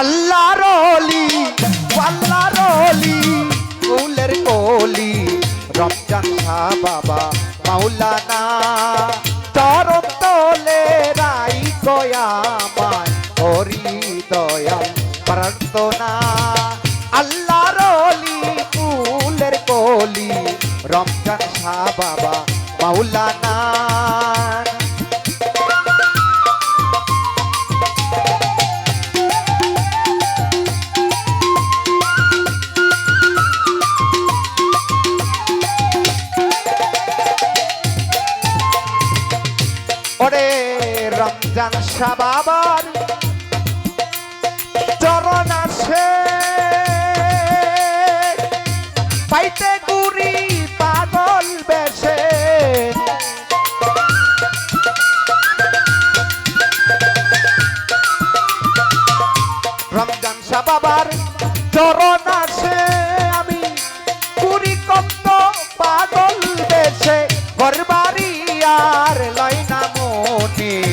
আল্লাহর অলি আল্লাহর অলি ফুলের কলি। রমজান শাহ বাবা, মাওলানা চরম তোলে রাই গয়ামায় হরি দয়াল প্রার্থনা। আল্লাহর অলি ফুলের কলি, রমজান শাহ বাবা, মাওলানা। রমজান শাহ বাবার চরণ আছে পাইতে গুরি পাগল বেশে। রমজান শাহ বাবার চরণ আছে আমি কুড়ি কত পাগল বেশে। ঘরবাড়ি আর লয়না মনে।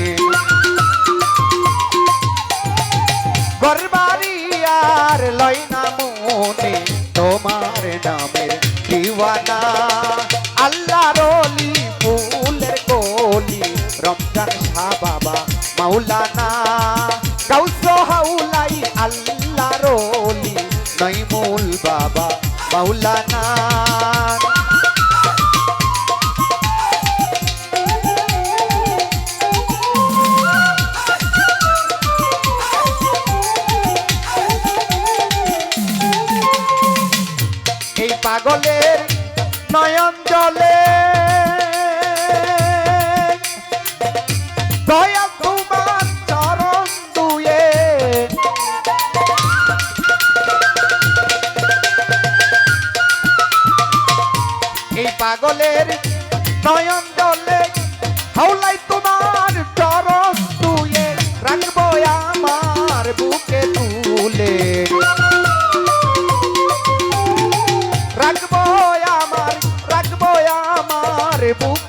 মনে তোমার নামের দিওয়ানা। আল্লাহ রলি ফুলের কলি, রমজান শাহ বাবা, মাওলানা। কাউস হাউলাই আল্লাহ রলি নইমুল বাবা, মাওলানা। পাগলের নয়ন জলে। দয়া পাগলের নয়ন জলে হাওলাই তোমার চরণ দুয়ে। রাখব Facebook.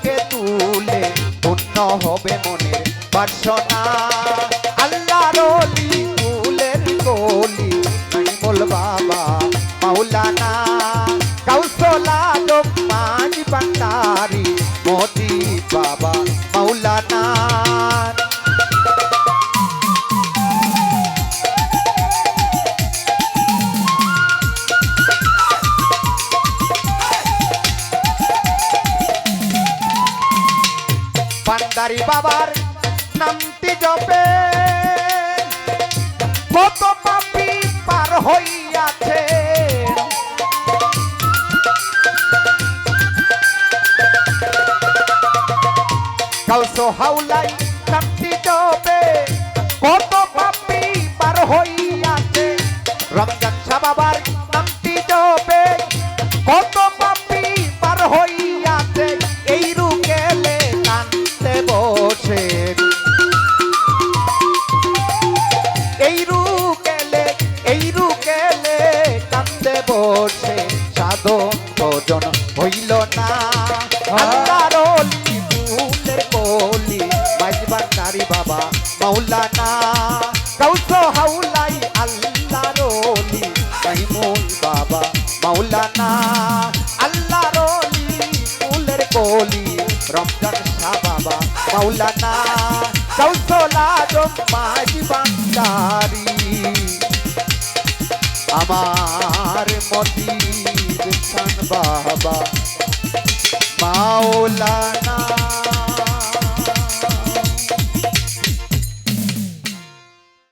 পান্ডারি বাবার নামটি জপে। কত পাপি পার হইয়াছে। কাউসো হাউলাই নামটি জপে। কত পাপি পার হইয়াছে। রমজান শাহ বাবার বসে সাধন ভোজন হইল না। ফুলের কলি মাইজবার নারী বাবা মাওলানা। কাউস হাউলাই আল্লাহর অলি মাইমুল বাবা মাওলানা। আল্লাহর অলি ফুলের কলি রমজান শাহ বাবা মাওলানা। কৌশলা মাঝি বান্দারি আমার মতির খান বাবা মাওলানা